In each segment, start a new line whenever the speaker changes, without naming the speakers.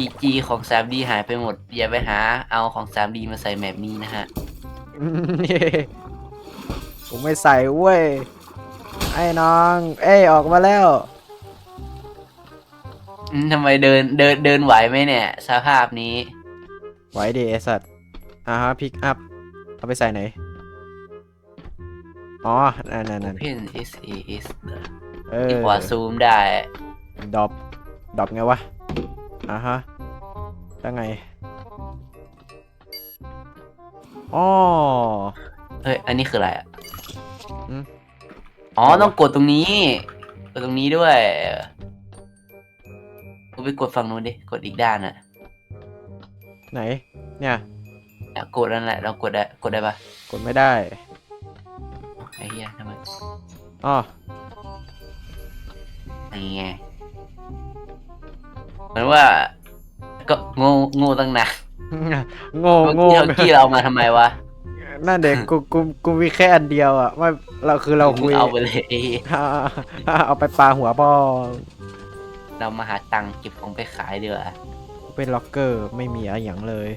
จีจีของ 3D หายไปหมด อย่าไปหาเอาของ 3D มาใส่แมปนี้นะฮะ
ผมไม่ใส่เว้ย ไอ้น้อง เอ้ยออกมาแล้ว
อืมทำไมเดินเดินเดินไหวไหมเนี่ย สภาพนี้
ไว้ดิไอสัตว์อ่าฮะพิกอัพ เอาไปใส่ไหน อ๋อ นั่นนั่นนั่น
Open S A S
เออ
ที่ขวาซูมได้
ดรอปดรอปไงวะ อ่าฮะ แล้วไงอ๋อ
เฮ้ย อันนี้คืออะไรอะ
อืม
อ๋อ ต้องกดตรงนี้ กดตรงนี้ด้วยกูไปกดฝั่งนู้นดิ กดอีกด้านอะ
ไหน เนี่ย
อะกดนั่นแหละ เรากดได้ กดได้ปะ
กดไม่ได้
ไอ้เหี้ยทำไม
อ๋อ
ไอ้ไงเหมือนว่า ก็โง่โง่ตั้งนาน
โง่
เมื่อ
โง่
กี้เรากี้เรามาทำไมวะ
นั่นเด็กกูกูกูมีแค่อันเดียวอะไม่เราคือเราคุย
เอาไปเลยไอ้
อ่าอ่าเอาไปปลาหัวบอล
เรามาหาตังค์เก็บของไปขายดีกว่า
เป็นล็อกเกอร์ไม่มีอะไรอย่างเลย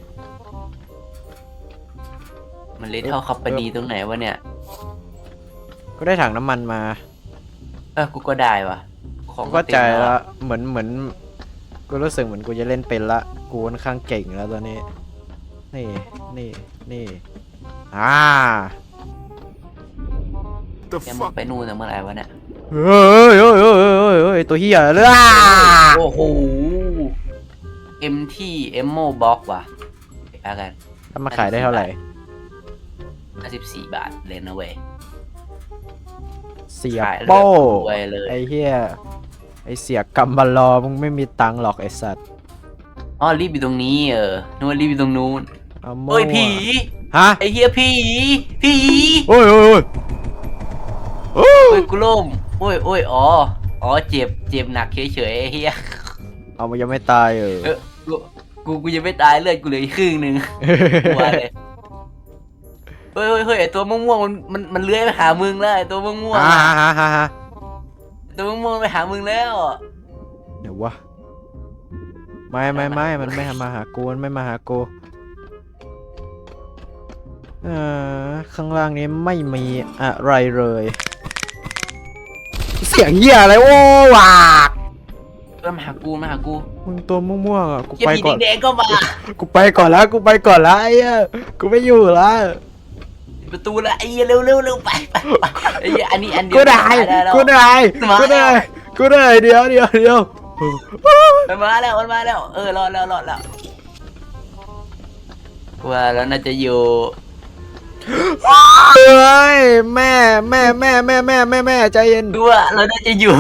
มันเลทเท่าคับปนีตรงไหนวะเนี่ย
ก็ได้ถังน้ำมันมา
เออกูก็ได้วะของ
ก็ใจ
เต็ม
ละ
อะ
เหมือนเหมือน กูรู้สึกเหมือนกูจะเล่นเป็นละ กูค่อนข้างเก่งแล้วตอนนี้ นี่ นี่ นี่ อ่า
The
แกมึง
fuck?
ไปนู่นแต่เมื่อไหร่วะเนี่ย
เฮ้ยเฮ้ยเฮ้ยเฮ้ยเฮ้ยเฮ้ยตัวเฮียเลยอะ
โอ้โห เอ็มที่เอ็มโมบ็อกว่ะเอากัน
ถ้ามาขายได้เท่าไหร่
54 บาทเลยนะเว้ย
เสีย
ขายเลย
โป้
รวยเลย
ไอ้เฮีย ไอ้เสียกัมบัลลอมึงไม่มีตังค์หรอกไอ้สัตว์
อ๋อรีบอยู่ตรงนี้เออนึกว่ารีบอยู่ตรงนู้น
เอา
เฮ้ยผี
ฮะ
ไอ้เฮียผีผี
โอ้ยโอ้ยโอ้ย
โอ้ยกูล่มโอ้ยโอ้ยอ๋ออ๋อเจ็บเจ็บหนักเฉยๆไอ้เฮีย
เอามันยังไม่ตายเออ
เออกูกูกูยังไม่ตายเลือดกูเหลืออีกครึ่งหนึ่งกลัวเลยเฮ้ยเฮ้ยเฮ้ยไอตัวม่วงๆมันมันมันเลื้อยไปหามึงแล้วไอตัวม่วง
ฮ่า
ๆอะ
ฮ่าฮ่าฮ่า
ตัวม่วงๆไปหามึงแล้ว
เดี๋ยววะไม่ไม่ไม่มันไม่มาหากูมันไม่มาหากูเออข้างล่างนี้ไม่มีอะไรเลย เสียงเหี้ยอะไรโอ้วาก
เออมาหากูมาหากู
มึงตัวม่วงๆอะกู
เฮีย
ไป
ผี
ก่อน
แดงๆก็มา
กูไปก่อนแล้วกูไปก่อนแล้วไอ้เหี้ยกูไม่อยู่แล้ว
ประตูละไอ้เหี้ยเร็วเร็วเร็วไปไปไปไอ้เหี้ยอันนี้อันเดียว
กูได้
แล้ว
กูได้
มา
กูได้กูได้เดี๋ยวเดี๋ยวเดี๋ยว
มันมาแล้วมันมาแล้ว เออรอดแล้วรอดแล้วว่าแล้วน่าจะอยู่
เฮ้ยแม่แม่แม่แม่แม่แม่แม่ใจเย็น
ดูว่าเราน่าจะอยู่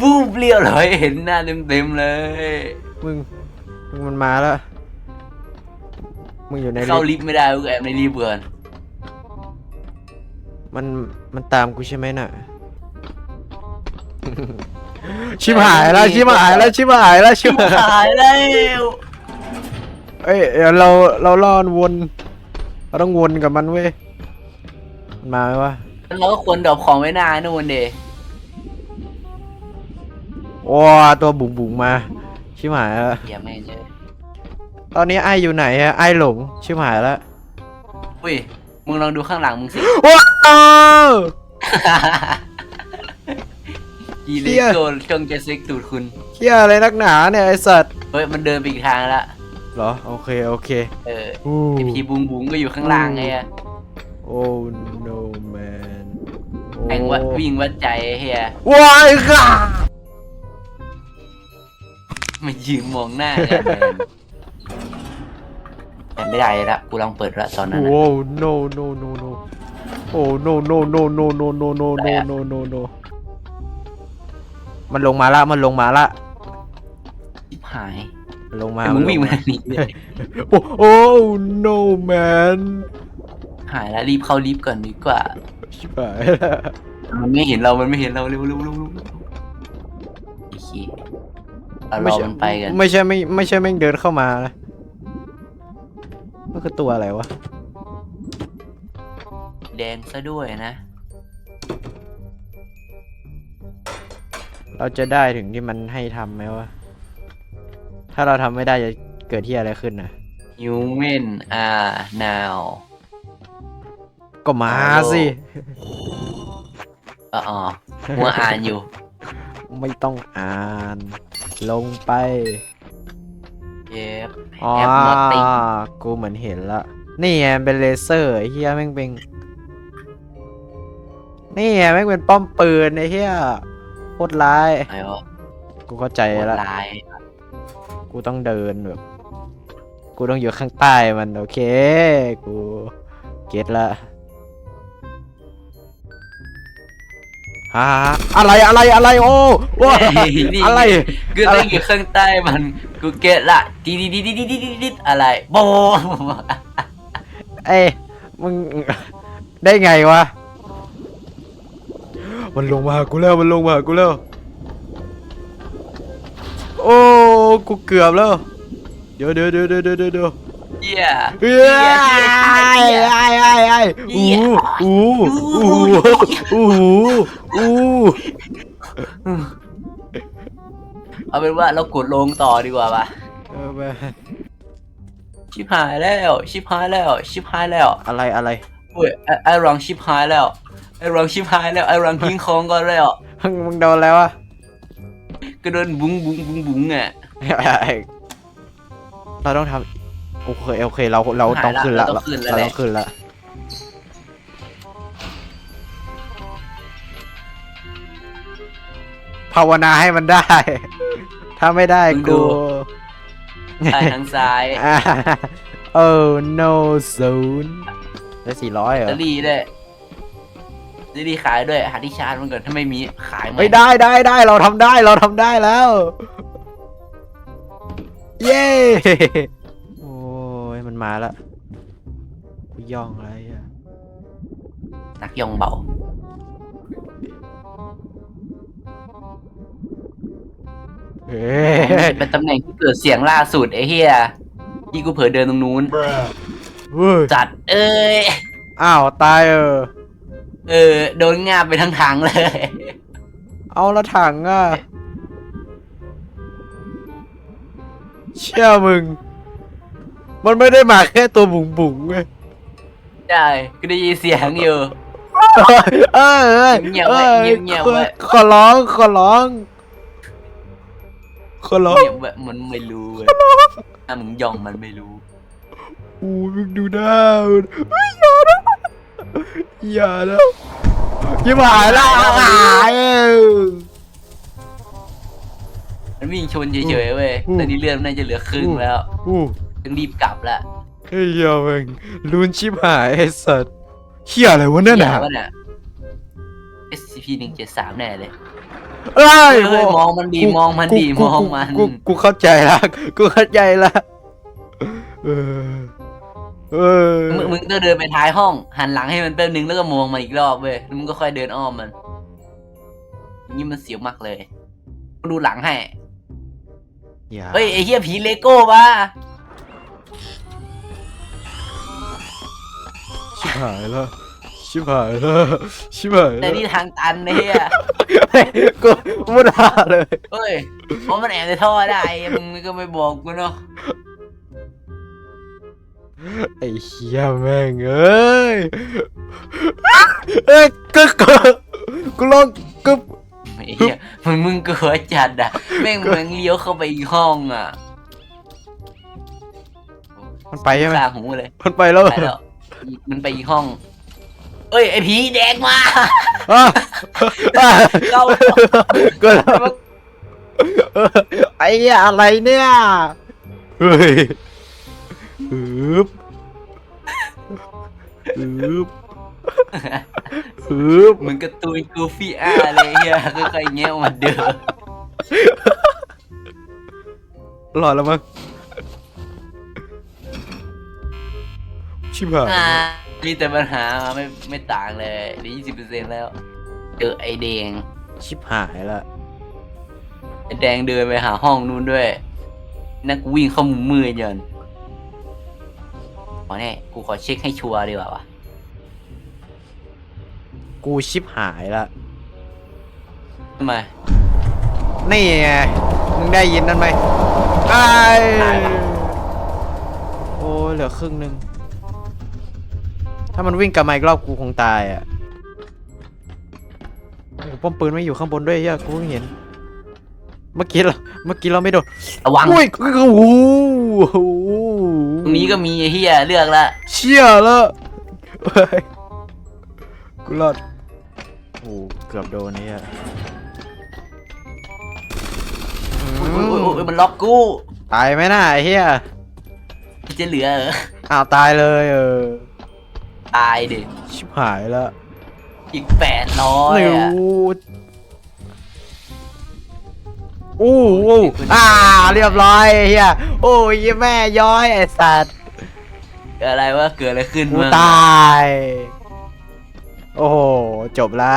บูมเปลี่ยวเลยเห็นหน้าเต็มเต็มๆเลย
มึงมึงมันมาแล้วมึงอยู่ใน
เข้า
ลิฟต์
ลิฟต์ไม่ได้กูแอบในลิฟต์ก่อน
มันมันตามกูใช่ไหมน่ะ ชิบหายแล้วชิบหายแล้วชิบหายแล้วชิบหาย
หายแล้ว
เอ้ยเดี๋ยวเราเราล่อนวนเราต้องวนกับมันเว้ยมันมาไหมวะ
เราก็ควรดรอปของไว้หน้านู่นเด
ว้าตัวบุ๋งบุ๋งมาชิบหายแล้ว
อย่าไม่เจอ
ตอนนี้ไออยู่ไหนอะไอหลงชิบหายแล้ว
อุ้ย มึงลองดูข้างหลังมึงสิ
ว้าว
กีเล
เหี้ย
โกนจงจะซิกตูดคุณ
เฮียอะไรนักหนาเนี่ยไอสัตว์
เฮ้ยมันเดินไปอีกทางละ
เหรอ โอเค โอเค
เออ
อู้
ไอพีบุงบุงก็อยู่ข้างล่างไงอะ
โอ้ no man
แข่งวัดวิ่งวัดใจไอ้เฮีย
ว้ายค่ะ
มายืนมองหน้ากันเลยแต่ ไม่ได้ละกูลองเปิดละตอนนั้น
โอ้
อะ
no no no no โอ้ no no no no no no no no no no no มันลงมาละมันลงมาละ
ชิบหาย
มันลงมา
แต่มึงวิ่ง
น
มา
ล
ทางนี้เลย
โอ้โอ้ no man
หายแล้วรีบเข้าลิฟต์ก่อนดีกว่า
ชิบหายละ
มันไม่เห็นเรามันไม่เห็นเราเร็วเร็วเร็วเร็วเร็วไอ้ขี้เรารอมันไปกัน
ไม่ใช่ไม่ไม่ใช่แม่งเดินเข้ามานะ มันคือตัวอะไรวะ
แดงซะด้วยนะ
เราจะได้ถึงที่มันให้ทำไหมวะ ถ้าเราทำไม่ได้จะเกิดที่อะไรขึ้นนะ
human are now
ก็มาสิ
อ๋ออ๋อหัวอ่านอยู่
ไม่ต้องอ่าน ลงไป
เย็บ
อ๋อ
แอป nothing
กูเหมือนเห็นละ นี่ไงเป็นเลเซอร์ไอ้เฮียแม่งเป็น นี่ไงแม่งเป็นป้อมปืนไอ้เฮียโคตรร้าย
ไอ้วะ
กูเข้าใจ
โหด
ละ
ร้าย
กูต้องเดินแบบ กูต้องอยู่ข้างใต้มันโอเค กูเก็ตละ ฮ่อะไรอะไรอะไรโอ้ว้าอะไร
กูเล่นอยู่ข้างใต้มันกูเก็ตละดิดิดิดิดิดิดิอะไรโบ
เอ้มึงได้ไงวะมันลงมากูแล้วมันลงมากูแล้วโอ้กูเกือบแล้วเดี๋ยวเดี๋ยวเดี๋ยวเดี๋ยวเดี๋ยว เดี๋ยว
เหี้ย
เฮ้ย
เหี้
ไอ้
ยเหี้ย
ไอ้ไอ้ไอ้
เหี้
อู้
ย
อู้อู้อู้อู้
เอาเป็นว่าเรากดลงต่อดีกว่าปะ
เออไป
ชิบหายแล้วชิบหายแล้วชิบหายแล้ว
อะไรอะไร
เว้ยไอ้ไอ้รังชิบหายแล้วไอ้รังชิบหายแล้วไอ้รังทิ้งของก็แล้ว
มึงมึงโดนแล้ววะ
ก็โดนบุ้งบุ้งบุ้งบุ้งอะ
เราต้องทำ โอเคโอเคเราเราต้องขึ้นละ
เราต้องขึ้นแล้ว
เรา
แห
ต้
ละ
องขึ้นละภาวนาให้มันได้ ถ้าไม่ได้กู
ไปทางซ้าย
อ่า oh no soon ได้สี่ร้อยเหรอ
จะรีได้วยจะรีขายด้วย หาที่ชาร์จมันก่อนถ้าไม่มีขายไหม
ไม่ได้ได้ได้เราทำได้เราทำได้แล้ว เย้โอ้ย มันมาละกูย่องอะไรอะ
นักยองเบา
เฮ้ย
เป็นตำแหน่งที่เกิดเสียงล่าสุดไอ้เฮียที่กูเผลอเดินตรงนู้น
เฮ้ย
จัดเอ้ย
อ้าวตายเออ
เออ โดนงาบไปทั้งทางเลย
เอาละถังอะ เชื่อมึง มันไม่ได้มาแค่ตัวบุ๋งบุ๋งๆเว้ย
ใช่ก็ได้ยินเสียงอยู่
เออเออ
เงียบไว้
ออ
เงียบๆไว้
ขอร้องขอร้องขอร้อง
เนี่ยแบบมันไม่รู้เว้ยถ้ามึงยองมันไม่รู้
อู้มึงดูหน้ามันเฮ้ยอย่านะอย่านะยิ่งหายละหายเออ
มันวิ่งชนเฉยๆเว้ย
อืม
ตอนนี้เลือดมันน่าจะเหลือครึ่งแล้ว
อู้
ต้องรีบกลับละ
เฮ้ยอย่าแม่งลุ้นชิบหายไอ้สัตว์เฮียอะไรวะเนี่ย
เหี้
นะ
ยวะเนี่ย SCP หนึ่งเจ็ดสามแน่เลย
เอ้ย
เฮ้ยมองมันดีมองมันดีมองมัน
กูกูเข้าใจละกูเข้าใจละเออเออ
มึงมึงก็เดินไปท้ายห้อง หันหลังให้มันแป๊บนึงแล้วก็มองมันอีกรอบเว้ยแล้วมึงก็ค่อยเดินอ้อมมันอย่างนี่มันเสียวมากเลยกูดูหลังให้
อย่า
เฮ้ยไอ้เหี้ยผีเลโก้วะ
ชิบหายแล้ว ชิบหายแล้ว ชิบหาย
แต่
แล้ว
นี่ทางตันเนี่ย
เฮ้ยกูไม่ได้เลย
เฮ้ยเพราะมันแอบในท่อได้มึงก็ไม่บอกกูเนาะ
ไอ้เหี้ยแม่งเอ้ยเอ้ยก็ก็กูลองก็
ไอ้เหี้ยมึงมึงกลัวจัดอะแม่งมันเลี้ยวเข้าไปอีกห้องอะ
มันไปใช่ไหม
คาหูเลย
มันไปแล้ว
ไปแล้ว มันไปอีกห้อง เอ้ยไอ้ผีแดงมา
อะอะ
เข้า
ก็แล้วไอ้เหี้ยอะไรเนี่ยเฮ้ยฮึบฮึบฮึบ
มึงกระตุยกูฟี่อาเลยเฮียก็ใครเงี้ยออกมาเด้อ
หลอดแล้วมั้ง ชิบหาย
อ่ามีแต่ปัญหาไม่ไม่ต่างเลยเดี๋ยวยี่สิบเปอร์เซ็นต์แล้ว เจอไอ้แดง
ชิบหายละ
ไอ้แดงเดินไปหาห้องนู้นด้วย นั่นกูวิ่งเข้ามุมมืดยันขอแน่กูขอเช็คให้ชัวร์ดีกว่าวะ
กูชิบหายละ
ทำไม
นี่ไงมึงได้ยินนั่นไหมไอ้
ตายว่ะ
โอ้ยเหลือครึ่งหนึ่ง ถ้ามันวิ่งกลับมาอีกรอบกูคงตายอะโอ้โหป้อมปืนไม่อยู่ข้างบนด้วยเฮียกูเพิ่งเห็น เมื่อกี้เราเมื่อกี้เราไม่โดน
ระวัง
อุ้ยโอ้โห
ตรงนี้ก็มีไอ้เฮียเลือกละ
เชี่ยแล้วเฮ้ยกูรอดโอ้โหเกือบโดนนี่อะ
อุ้ยอุ้ยอุ้ยอุ้ยมันล็อกกู
ตายไหมน่ะไอ้เฮีย
มันจะเหลือเหรอ
อ้าวตายเลยเออ
ตายดิ
ชิบหายแล้ว
อีกแปดร้อย
นิว
อะ
โอ้โหอ่า เรียบร้อยไอ้เฮียโอ้ยแม่ย้อยไอ้สัตว์
เกิดอะไรวะเกิดอะไรขึ้น
กู
มึง
ตาย โอ้โห จบละ